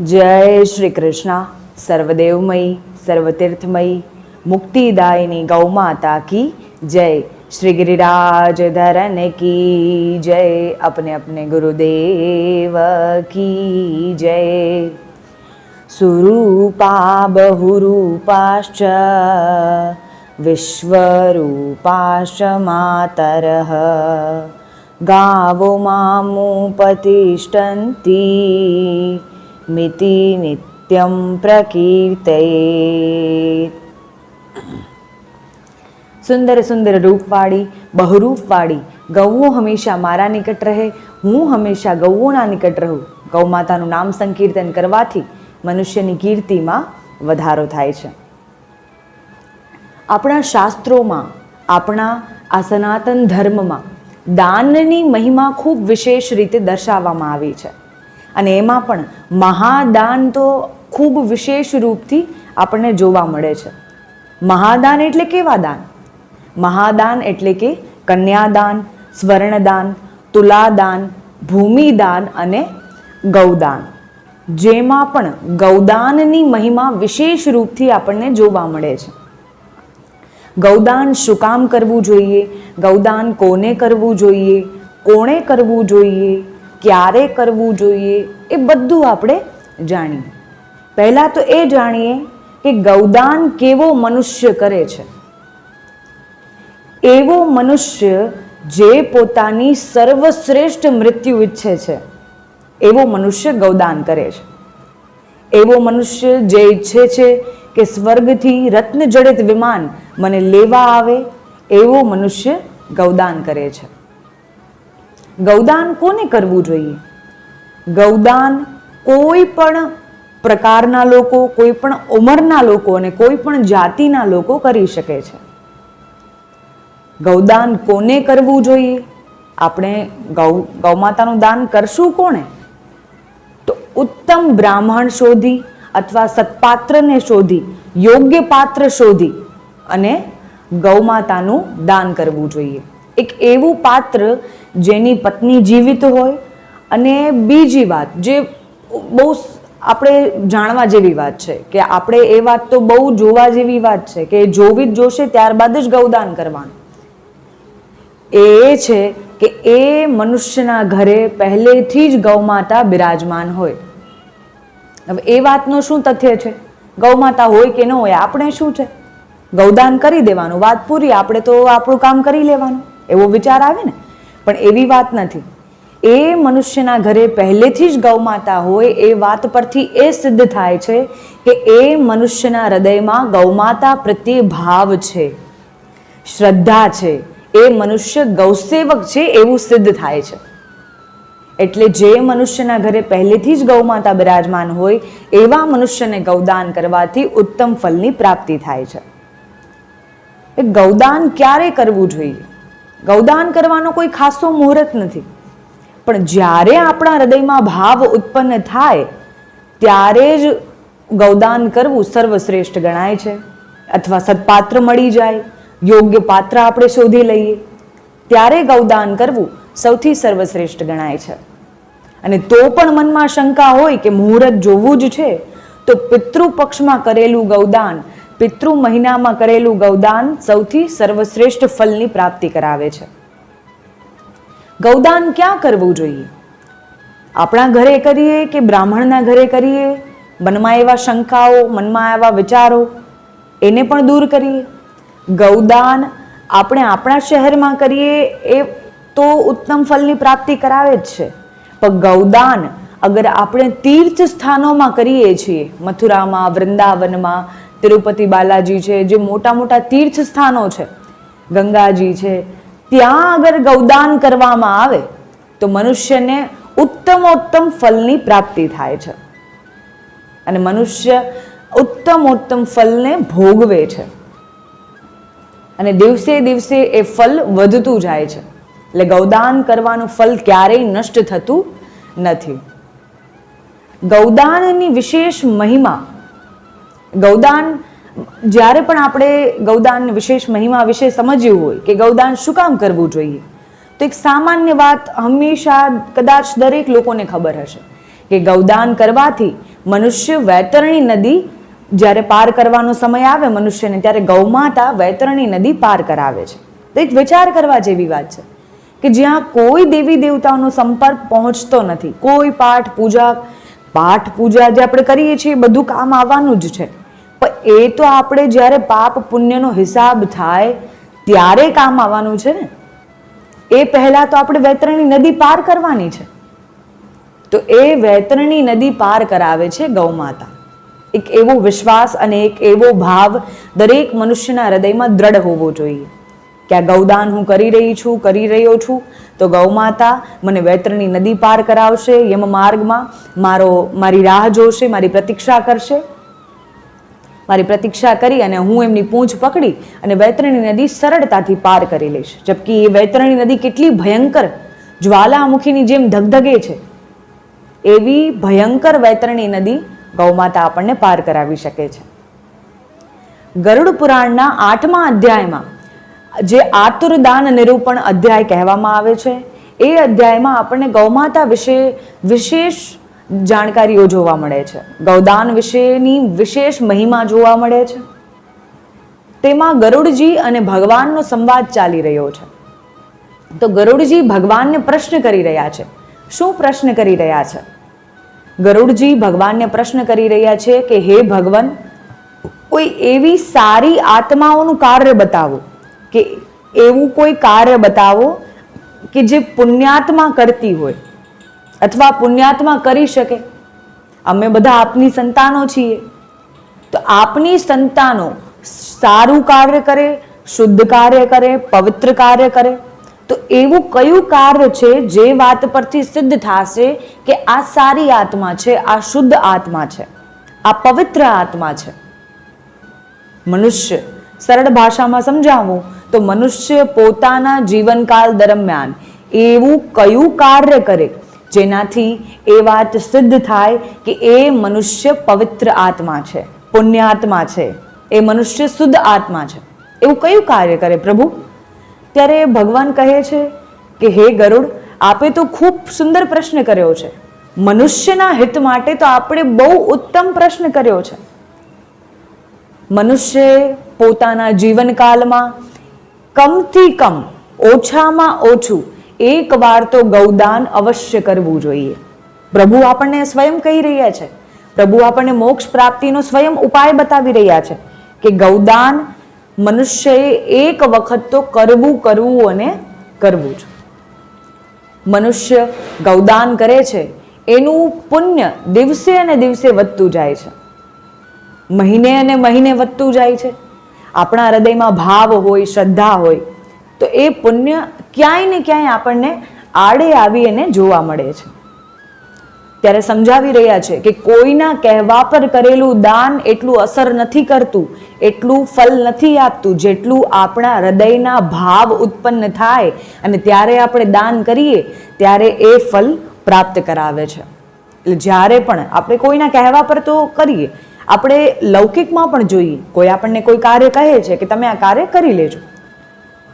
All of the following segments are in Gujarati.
જય શ્રી કૃષ્ણ. સર્વદેવમયી, સર્વતીર્થમયી, મુક્તિદાયની ગૌમાતા કી જય. શ્રી ગિરિરાજ ધરન કી જય. અપને અપને ગુરુદેવ કી જય. સુરૂપા બહુરૂપાશ્ચ વિશ્વરૂપાશ માતરઃ. ગાવો મામુપતિષ્ઠંતી મિતિ નિત્યમ પ્રકીર્તયે સુંદર સુંદર રૂપવાળી બહુરૂપવાળી ગૌઓ હંમેશા મારા નિકટ રહે હું હંમેશા ગૌઓના નિકટ રહું ગૌમાતાનું નામ સંકીર્તન કરવાથી મનુષ્યની કીર્તિમાં વધારો થાય છે. આપણા શાસ્ત્રોમાં, આપણા આ સનાતન ધર્મમાં દાનની મહિમા ખૂબ વિશેષ રીતે દર્શાવવામાં આવી છે. અને એમાં પણ મહાદાન તો ખૂબ વિશેષ રૂપથી આપણને જોવા મળે છે. મહાદાન એટલે કેવા દાન? મહાદાન એટલે કે કન્યાદાન, સ્વર્ણદાન, તુલાદાન, ભૂમિદાન અને ગૌદાન. જેમાં પણ ગૌદાનની મહિમા વિશેષ રૂપથી આપણને જોવા મળે છે. ગૌદાન શું કામ કરવું જોઈએ? ગૌદાન કોને કરવું જોઈએ? કોણે કરવું જોઈએ? ક્યારે કરવું જોઈએ એ બધું આપણે જાણીએ. પહેલાં તો એ જાણીએ કે ગૌદાન કેવો મનુષ્ય કરે છે. એવો મનુષ્ય જે પોતાની સર્વશ્રેષ્ઠ મૃત્યુ ઈચ્છે છે. એવો મનુષ્ય ગૌદાન કરે છે. એવો મનુષ્ય જે ઈચ્છે છે કે સ્વર્ગથી રત્ન જડિત વિમાન મને લેવા આવે, એવો મનુષ્ય ગૌદાન કરે છે. ગૌદાન કોને કરવું જોઈએ? ગૌદાન કોઈ પણ પ્રકારના લોકો, કોઈ પણ ઉંમરના લોકો અને કોઈ પણ જાતિના લોકો કરી શકે છે. ગૌદાન કોને કરવું જોઈએ? આપણે ગૌ ગૌમાતાનું દાન કરશું કોને તો ઉત્તમ બ્રાહ્મણ શોધી અથવા સત્પાત્રને શોધી, યોગ્ય પાત્ર શોધી અને ગૌમાતાનું દાન કરવું જોઈએ. એક એવું પાત્ર જેની પત્ની જીવિત હોય અને બીજી વાત જે બહુ આપણે જાણવા જેવી વાત છે કે આપણે એ વાત તો બહુ જોવા જેવી વાત છે કે જોવી જ જોશે ત્યારબાદ જ ગૌદાન કરવાનું. એ છે કે એ મનુષ્યના ઘરે પહેલેથી જ ગૌમાતા બિરાજમાન હોય. હવે એ વાતનું શું તથ્ય છે? ગૌમાતા હોય કે ન હોય, આપણે શું છે? ગૌદાન કરી દેવાનું, વાત પૂરી, આપણે તો આપણું કામ કરી લેવાનું. એવો વિચાર આવે ને, પણ એવી વાત નથી. એ મનુષ્યના ઘરે પહેલેથી જ ગૌમાતા હોય એ વાત પરથી એ સિદ્ધ થાય છે કે એ મનુષ્યના હૃદયમાં ગૌમાતા પ્રત્યે ભાવ છે, શ્રદ્ધા છે. એ મનુષ્ય ગૌસેવક છે એવું સિદ્ધ થાય છે. એટલે જે મનુષ્યના ઘરે પહેલેથી જ ગૌમાતા બિરાજમાન હોય એવા મનુષ્યને ગૌદાન કરવાથી ઉત્તમ ફલની પ્રાપ્તિ થાય છે. એ ગૌદાન ક્યારે કરવું જોઈએ? ગૌદાન કરવાનો કોઈ ખાસો મુહૂર્ત નથી. પણ જ્યારે આપણા હૃદયમાં ભાવ ઉત્પન્ન થાય, ત્યારે જ ગૌદાન કરવું સર્વશ્રેષ્ઠ ગણાય છે. અથવા સત્પાત્ર મળી જાય, યોગ્ય પાત્ર આપણે શોધી લઈએ. ત્યારે ગૌદાન કરવું સૌથી સર્વશ્રેષ્ઠ ગણાય છે. અને તો પણ મનમાં શંકા હોય કે મુહૂર્ત જોવું જ છે, તો પિતૃ પક્ષમાં કરેલું ગૌદાન પિતૃ મહિનામાં કરેલું ગૌદાન સૌથી સર્વશ્રેષ્ઠ ફલની પ્રાપ્તિ કરાવે છે. ગૌદાન ક્યાં કરવું જોઈએ? આપણા ઘરે કરીએ કે બ્રાહ્મણના ઘરે કરીએ? મનમાં એવા શંકાઓ, મનમાં એવા વિચારો, એને પણ દૂર કરીએ? ગૌદાન આપણે આપણા શહેરમાં કરીએ એ તો ઉત્તમ ફલની પ્રાપ્તિ કરાવે જ છે. પણ ગૌદાન અગર આપણે તીર્થ સ્થાનોમાં કરીએ છીએ, મથુરામાં, વૃંદાવનમાં તિરુપતિ બાલાજી છે, જે મોટા મોટા તીર્થ સ્થાનો છે, ગંગાજી છે, ત્યાં અગર ગૌદાન કરવામાં આવે, તો મનુષ્યને ઉત્તમોત્તમ ફલની પ્રાપ્તિ થાય છે. અને મનુષ્ય ઉત્તમોત્તમ ફલને ભોગવે છે. અને દિવસે દિવસે એ ફલ વધતું જાય છે. એટલે ગૌદાન કરવાનું ફલ ક્યારેય નષ્ટ થતું નથી. ગૌદાનની વિશેષ મહિમા ગૌદાન, જ્યારે પણ આપણે ગૌદાન વિશેષ મહિમા વિશે સમજ્યું હોય કે ગૌદાન શું કામ કરવું જોઈએ, તો એક સામાન્ય વાત હંમેશા કદાચ દરેક લોકોને ખબર હશે કે ગૌદાન કરવાથી મનુષ્ય વૈતરણી નદી જ્યારે પાર કરવાનો સમય આવે મનુષ્યને, ત્યારે ગૌમાતા વૈતરણી નદી પાર કરાવે છે. તો એક વિચાર કરવા જેવી વાત છે કે જ્યાં કોઈ દેવી દેવતાઓનો સંપર્ક પહોંચતો નથી, કોઈ પાઠ પૂજા પાઠ પૂજા જે આપણે કરીએ છીએ, બધું કામ આવવાનું જ છે. પણ એ તો આપણે જ્યારે પાપ પુણ્યનો હિસાબ થાય, ત્યારે કામ આવવાનું છે ને? એ પહેલાં તો આપણે વૈતરણી નદી પાર કરવાની છે. તો એ વૈતરણી નદી પાર કરાવે છે ગૌમાતા. એક એવો વિશ્વાસ અને એક એવો ભાવ દરેક મનુષ્યના હૃદયમાં દ્રઢ હોવો જોઈએ. કે આ ગૌદાન હું કરી રહી છું, કરી રહ્યો છું, તો ગૌમાતા મને વૈતરણી નદી પાર કરાવશે યમ માર્ગમાં મારો, મારી રાહ જોશે, મારી પ્રતીક્ષા કરશે. મારી પ્રતીક્ષા કરી અને હું એમની પૂંછ પકડી અને વૈતરણી નદી સરળતાથી પાર કરી લઈશ. જબકી એ વૈતરણી નદી કેટલી ભયંકર, જ્વાલામુખીની જેમ ધગધગે છે. એવી ભયંકર વૈતરણી નદી ગૌમાતા આપણને પાર કરાવી શકે છે. ગરુડ પુરાણના આઠમા અધ્યાયમાં જે આતુરદાન નિરૂપણ અધ્યાય કહેવામાં આવે છે, એ અધ્યાયમાં આપણને ગૌમાતા વિશે વિશેષ જાણકારીઓ જોવા મળે છે. ગૌદાન વિશેની વિશેષ મહિમા જોવા મળે છે. તેમાં ગરુડજી અને ભગવાનનો સંવાદ ચાલી રહ્યો છે. તો ગરુડજી ભગવાનને પ્રશ્ન કરી રહ્યા છે. શું પ્રશ્ન કરી રહ્યા છે? ગરુડજી ભગવાનને પ્રશ્ન કરી રહ્યા છે કે, હે ભગવાન, કોઈ એવી સારી આત્માઓનું કાર્ય બતાવો, કે એવું કોઈ કાર્ય બતાવો કે જે પુણ્યાત્મા કરતી હોય. અથવા પુણ્યાત્મા કરી શકે. અમે બધા આપની સંતાનો છીએ. તો આપની સંતાનો સારું કાર્ય કરે, શુદ્ધ કાર્ય કરે, પવિત્ર કાર્ય કરે. તો એવું કયું કાર્ય છે જે વાત પરથી સિદ્ધ થશે કે આ સારી આત્મા છે, આ શુદ્ધ આત્મા છે, આ પવિત્ર આત્મા છે? મનુષ્ય સરળ ભાષામાં સમજાવું તો મનુષ્ય પોતાના જીવનકાળ દરમિયાન એવું કયું કાર્ય કરે જેનાથી એ વાત સિદ્ધ થાય કે એ મનુષ્ય પવિત્ર આત્મા છે, પુણ્યાત્મા છે. એ મનુષ્ય શુદ્ધ આત્મા છે. એવું કયું કાર્ય કરે પ્રભુ? ત્યારે ભગવાન કહે છે કે, હે ગરુડ, આપે તો ખૂબ સુંદર પ્રશ્ન કર્યો છે. મનુષ્યના હિત માટે તો આપણે બહુ ઉત્તમ પ્રશ્ન કર્યો છે. મનુષ્ય પોતાના જીવનકાલમાં કમથી કમ ઓછામાં ઓછું એક વાર તો ગૌદાન અવશ્ય કરવું જોઈએ. પ્રભુ આપણને સ્વયં કહી રહ્યા છે. પ્રભુ આપણને મોક્ષ પ્રાપ્તિનો સ્વયં ઉપાય બતાવી રહ્યા છે કે ગૌદાન મનુષ્યએ એક વખત તો કરવું કરવું અને કરવું જ. મનુષ્ય ગૌદાન કરે છે, એનું પુણ્ય દિવસે અને દિવસે વધતું જાય છે. મહિને અને મહિને વધતું જાય છે. આપણા હૃદયમાં ભાવ હોય, શ્રદ્ધા હોય, તો એ પુણ્ય ક્યાંય ને ક્યાંય આપણને આડે આવી એને જોવા મળે છે. ત્યારે સમજાવી રહ્યા છે કે કોઈના કહેવા પર કરેલું દાન એટલું અસર નથી કરતું, એટલું ફલ નથી આપતું, જેટલું આપણા હૃદયના ભાવ ઉત્પન્ન થાય અને ત્યારે આપણે દાન કરીએ, ત્યારે એ ફલ પ્રાપ્ત કરાવે છે. એટલે જ્યારે પણ આપણે કોઈના કહેવા પર તો કરીએ, આપણે લૌકિકમાં પણ જોઈએ. કોઈ આપણને કોઈ કાર્ય કહે છે કે તમે આ કાર્ય કરી લેજો.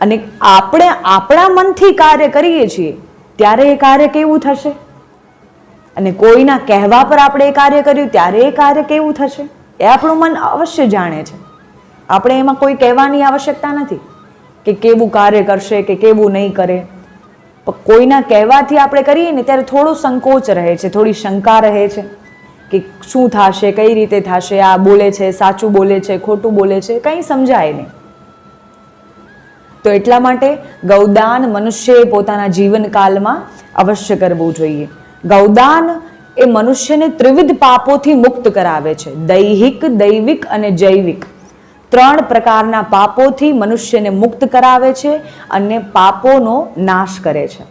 અને આપણે આપણા મનથી કાર્ય કરીએ છીએ, ત્યારે એ કાર્ય કેવું થશે? અને કોઈના કહેવા પર આપણે એ કાર્ય કર્યું, ત્યારે એ કાર્ય કેવું થશે? એ આપણું મન અવશ્ય જાણે છે. આપણે એમાં કોઈ કહેવાની આવશ્યકતા નથી કે કેવું કાર્ય કરશે કે કેવું નહીં કરે. પણ કોઈના કહેવાથી આપણે કરીએ ને ત્યારે થોડો સંકોચ રહે છે, થોડી શંકા રહે છે કે શું થશે, કઈ રીતે થશે, આ બોલે છે, સાચું બોલે છે, ખોટું બોલે છે, કંઈ સમજાય નહીં. તો એટલા માટે ગૌદાન મનુષ્યએ પોતાના જીવનકાલમાં અવશ્ય કરવું જોઈએ. ગૌદાન એ મનુષ્યને ત્રિવિધ પાપોથી મુક્ત કરાવે છે. દૈહિક, દૈવિક અને જૈવિક. ત્રણ પ્રકારના પાપોથી મનુષ્યને મુક્ત કરાવે છે અને પાપોનો નાશ કરે છે.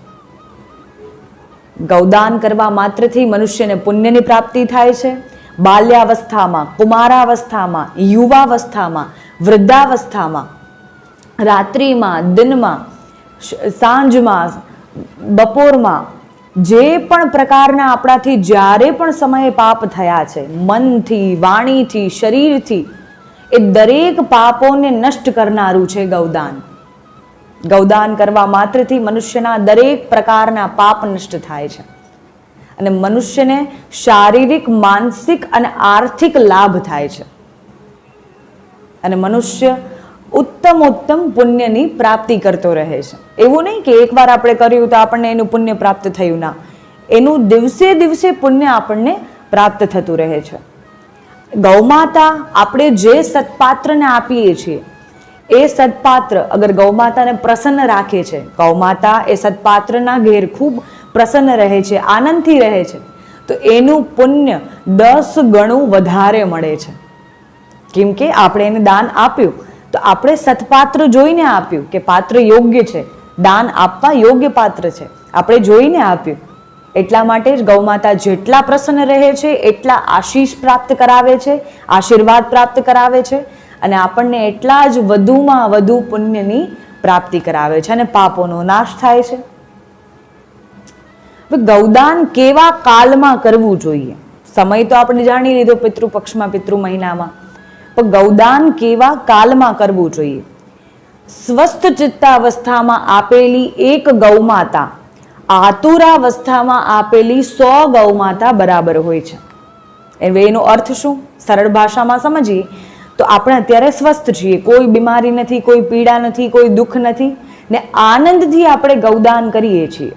ગૌદાન કરવા માત્રથી મનુષ્યને પુણ્યની પ્રાપ્તિ થાય છે. બાલ્યાવસ્થામાં, કુમારાવસ્થામાં, યુવાવસ્થામાં, વૃદ્ધાવસ્થામાં રાત્રિમાં, દિનમાં સાંજમાં, બપોરમાં, જે પણ પ્રકારના આપણાથી જ્યારે પણ સમયે પાપ થયા છે, મનથી, વાણીથી, શરીરથી, એ દરેક પાપોને નષ્ટ કરનારું છે ગૌદાન. ગૌદાન કરવા માત્રથી મનુષ્યના દરેક પ્રકારના પાપ નષ્ટ થાય છે. અને મનુષ્યને શારીરિક, માનસિક અને આર્થિક લાભ થાય છે. અને મનુષ્ય ઉત્તમ ઉત્તમ પુણ્યની પ્રાપ્તિ કરતો રહે છે. એવું નહીં કે એકવાર આપણે કર્યું તો આપણને એનું પુણ્ય પ્રાપ્ત થયું ના. એનું દિવસે દિવસે પુણ્ય આપણને પ્રાપ્ત થતું રહે છે. ગૌમાતા આપણે જે સત્પાત્રને આપીએ છીએ, એ સત્પાત્ર અગર ગૌમાતાને પ્રસન્ન રાખે છે, ગૌમાતા એ સત્પાત્રના ઘેર ખૂબ પ્રસન્ન રહે છે, આનંદથી રહે છે, તો એનું પુણ્ય દસ ગણું વધારે મળે છે. કેમ કે આપણે એને દાન આપ્યું તો આપણે સત્પાત્ર જોઈને આપ્યું કે પાત્ર યોગ્ય છે. દાન આપવા યોગ્ય પાત્ર છે. આપણે જોઈને આપ્યું. એટલા માટે જ ગૌમાતા જેટલા પ્રસન્ન રહે છે, એટલા આશીષ પ્રાપ્ત કરાવે છે, આશીર્વાદ પ્રાપ્ત કરાવે છે અને આપણને એટલા જ વધુમાં વધુ પુણ્યની પ્રાપ્તિ કરાવે છે અને પાપોનો નાશ થાય છે. ગૌદાન કેવા કાલમાં કરવું જોઈએ? સમય તો આપણે જાણી લીધો પિતૃપક્ષમાં, પિતૃ મહિનામાં. પણ ગૌદાન કેવા કાલમાં કરવું જોઈએ? સ્વસ્થ ચિત્તાવસ્થામાં આપેલી એક ગૌમાતા, આતુરાવસ્થામાં આપેલી સો ગૌમાતા બરાબર હોય છે. એટલે એનો અર્થ શું? સરળ ભાષામાં સમજીએ, તો આપણે અત્યારે સ્વસ્થ છીએ. કોઈ બીમારી નથી, કોઈ પીડા નથી, કોઈ દુઃખ નથી. ને આનંદથી આપણે ગૌદાન કરીએ છીએ.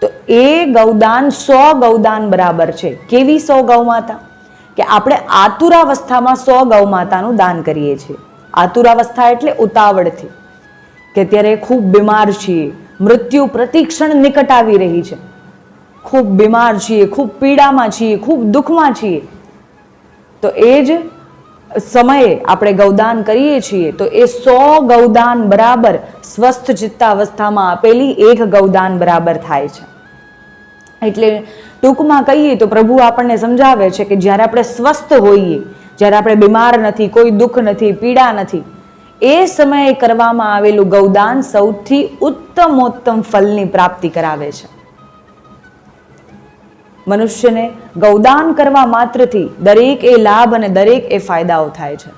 તો એ ગૌદાન સો ગૌદાન બરાબર છે. કેવી સો ગૌમાતા? કે આપણે આતુરાવસ્થામાં સો ગૌમાતાનું દાન કરીએ છીએ. આતુરાવસ્થા એટલે ઉતાવળથી, કે અત્યારે ખૂબ બીમાર છીએ, મૃત્યુ પ્રતિક્ષણ નિકટ આવી રહી છે. ખૂબ બીમાર છીએ, ખૂબ પીડામાં છીએ, ખૂબ દુઃખમાં છીએ. તો એ જ સમયે આપણે ગૌદાન કરીએ છીએ, તો એ સો ગૌદાન બરાબર સ્વસ્થ ચિત્તાવસ્થામાં આપેલી એક ગૌદાન બરાબર થાય છે. એટલે ટૂંકમાં કહીએ તો પ્રભુ આપણને સમજાવે છે કે જ્યારે આપણે સ્વસ્થ હોઈએ, જ્યારે આપણે બીમાર નથી, કોઈ દુઃખ નથી, પીડા નથી, એ સમયે કરવામાં આવેલું ગૌદાન સૌથી ઉત્તમોત્તમ ફલની પ્રાપ્તિ કરાવે છે. મનુષ્યને ગૌદાન કરવા માત્રથી દરેક એ લાભ અને દરેક એ ફાયદાઓ થાય છે.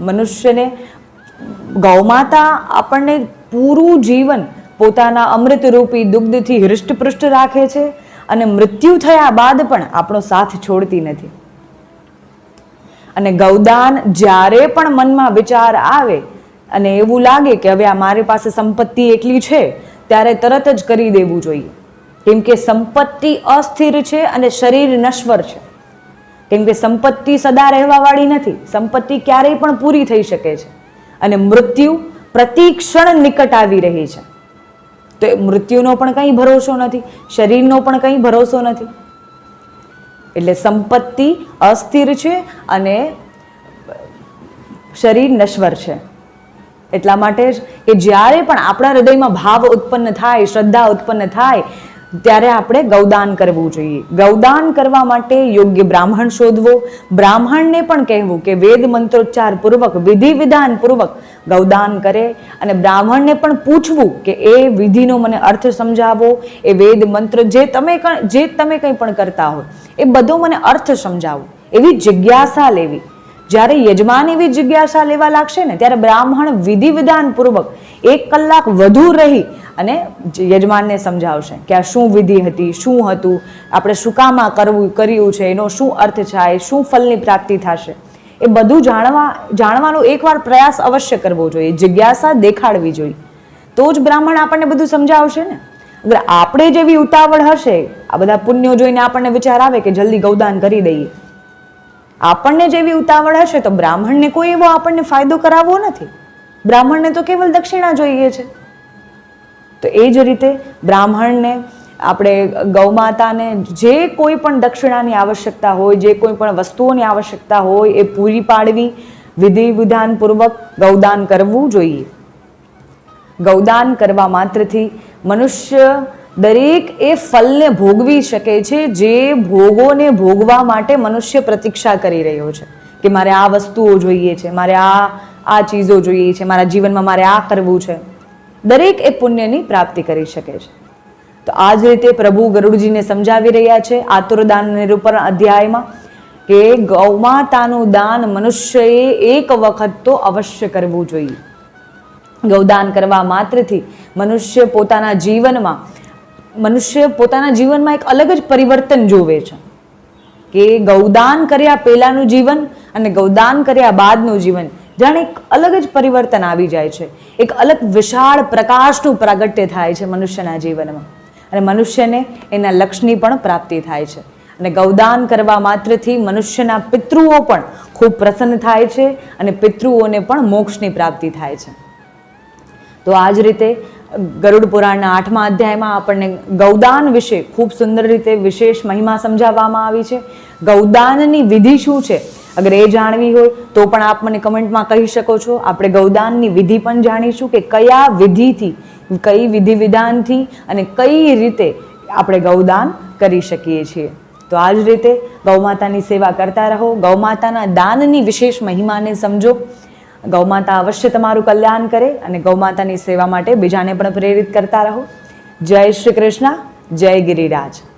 મનુષ્યને ગૌમાતા આપણને પૂરું જીવન પોતાના અમૃતરૂપી દુગ્ધથી હૃષ્ટપૃષ્ટ રાખે છે અને મૃત્યુ થયા બાદ પણ આપણો સાથ છોડતી નથી. અને ગૌદાન જ્યારે પણ મનમાં વિચાર આવે અને એવું લાગે કે હવે આ મારી પાસે સંપત્તિ એટલી છે, ત્યારે તરત જ કરી દેવું જોઈએ. કેમ કે સંપત્તિ અસ્થિર છે અને શરીર નશ્વર છે. કેમ કે સંપત્તિ સદા રહેવાવાળી નથી, સંપત્તિ ક્યારેય પણ પૂરી થઈ શકે છે. અને મૃત્યુ પ્રતિક્ષણ નિકટ આવી રહી છે. તો મૃત્યુનો પણ કંઈ ભરોસો નથી, શરીરનો પણ કંઈ ભરોસો નથી. એટલે સંપત્તિ અસ્થિર છે અને શરીર નશ્વર છે. એટલા માટે જ કે જ્યારે પણ આપણા હૃદયમાં ભાવ ઉત્પન્ન થાય, શ્રદ્ધા ઉત્પન્ન થાય ત્યારે આપણે ગૌદાન કરવું જોઈએ. ગૌદાન કરવા માટે યોગ્ય બ્રાહ્મણ શોધવો. બ્રાહ્મણને પણ કહેવું કે વેદ મંત્રોચ્ચાર પૂર્વક, વિધિ વિધાન પૂર્વક ગૌદાન કરે અને બ્રાહ્મણને પણ પૂછવું કે એ વિધિનો મને અર્થ સમજાવો. એ વેદ મંત્ર જે તમે જે તમે કંઈ પણ કરતા હોય એ બધો મને અર્થ સમજાવો. એવી જિજ્ઞાસા લેવી. જ્યારે યજમાન એવી જિજ્ઞાસા લેવા લાગશે ને, ત્યારે બ્રાહ્મણ વિધિ વિધાન પૂર્વક એક કલાક વધુ રહી અને યજમાનને સમજાવશે કે આ શું વિધિ હતી, શું હતું, આપણે શું કામ આ કરવું, કર્યું છે, એનો શું અર્થ થાય, શું ફલની પ્રાપ્તિ થશે. એ બધું જાણવા, જાણવાનો એકવાર પ્રયાસ અવશ્ય કરવો જોઈએ, જિજ્ઞાસા દેખાડવી જોઈએ. તો જ બ્રાહ્મણ આપણને બધું સમજાવશે ને. અગર આપણે જેવી ઉતાવળ હશે, આ બધા પુણ્યો જોઈને આપણને વિચાર આવે કે જલ્દી ગૌદાન કરી દઈએ. આપણને જેવી ઉતાવળ હશે તો બ્રાહ્મણને કોઈ એવો આપણને ફાયદો કરાવવો નથી. બ્રાહ્મણને તો કેવલ દક્ષિણા જોઈએ છે. તો એ જ રીતે બ્રાહ્મણને, આપણે ગૌમાતાને જે કોઈ પણ દક્ષિણાની આવશ્યકતા હોય, જે કોઈ પણ વસ્તુઓની આવશ્યકતા હોય, એ પૂરી પાડવી વિધિ વિધાનપૂર્વક ગૌદાન કરવું જોઈએ. ગૌદાન કરવા માત્રથી મનુષ્ય દરેક એ ફલને ભોગવી શકે છે, જે ભોગોને ભોગવા માટે મનુષ્ય પ્રતીક્ષા કરી રહ્યો છે કે મારે આ વસ્તુઓ જોઈએ છે, મારે આ આ ચીજો જોઈએ છે, મારા જીવનમાં મારે આ કરવું છે. દરેક એ પુણ્યની પ્રાપ્તિ કરી શકે છે. તો આ જ રીતે પ્રભુ ગરુડજીને સમજાવી રહ્યા છે આતુરદાન નિરૂપણ અધ્યાયમાં કે ગૌમાતાનું દાન મનુષ્યએ એક વખત તો અવશ્ય કરવું જોઈએ. ગૌદાન કરવા માત્રથી મનુષ્ય પોતાના જીવનમાં, મનુષ્ય પોતાના જીવનમાં એક અલગ જ પરિવર્તન જોવે છે. કે ગૌદાન કર્યા પહેલાંનું જીવન અને ગૌદાન કર્યા બાદનું જીવન જાણે એક અલગ જ પરિવર્તન આવી જાય છે. એક અલગ વિશાળ પ્રકાશનું પ્રાગટ્ય થાય છે મનુષ્યના જીવનમાં. અને મનુષ્યને એના લક્ષ્યની પણ પ્રાપ્તિ થાય છે. અને ગૌદાન કરવા માત્રથી મનુષ્યના પિતૃઓ પણ ખૂબ પ્રસન્ન થાય છે અને પિતૃઓને પણ મોક્ષની પ્રાપ્તિ થાય છે. તો આ જ રીતે ગરુડ પુરાણના આઠમા અધ્યાયમાં આપણને ગૌદાન વિશે ખૂબ સુંદર રીતે વિશેષ મહિમા સમજાવવામાં આવી છે. ગૌદાનની વિધિ શું છે? અગર એ જાણવી હોય, તો પણ આપ મને કમેન્ટમાં કહી શકો છો. આપણે ગૌદાનની વિધિ પણ જાણીશું કે કયા વિધિથી, કઈ વિધિ વિધાનથી અને કઈ રીતે આપણે ગૌદાન કરી શકીએ છીએ. તો આ જ રીતે ગૌમાતાની સેવા કરતા રહો. ગૌમાતાના દાનની વિશેષ મહિમાને સમજો. ગૌમાતા અવશ્ય તમારું કલ્યાણ કરે અને ગૌમાતાની સેવા માટે બીજાને પણ પ્રેરિત કરતા રહો. જય શ્રી કૃષ્ણ, જય ગિરિરાજ.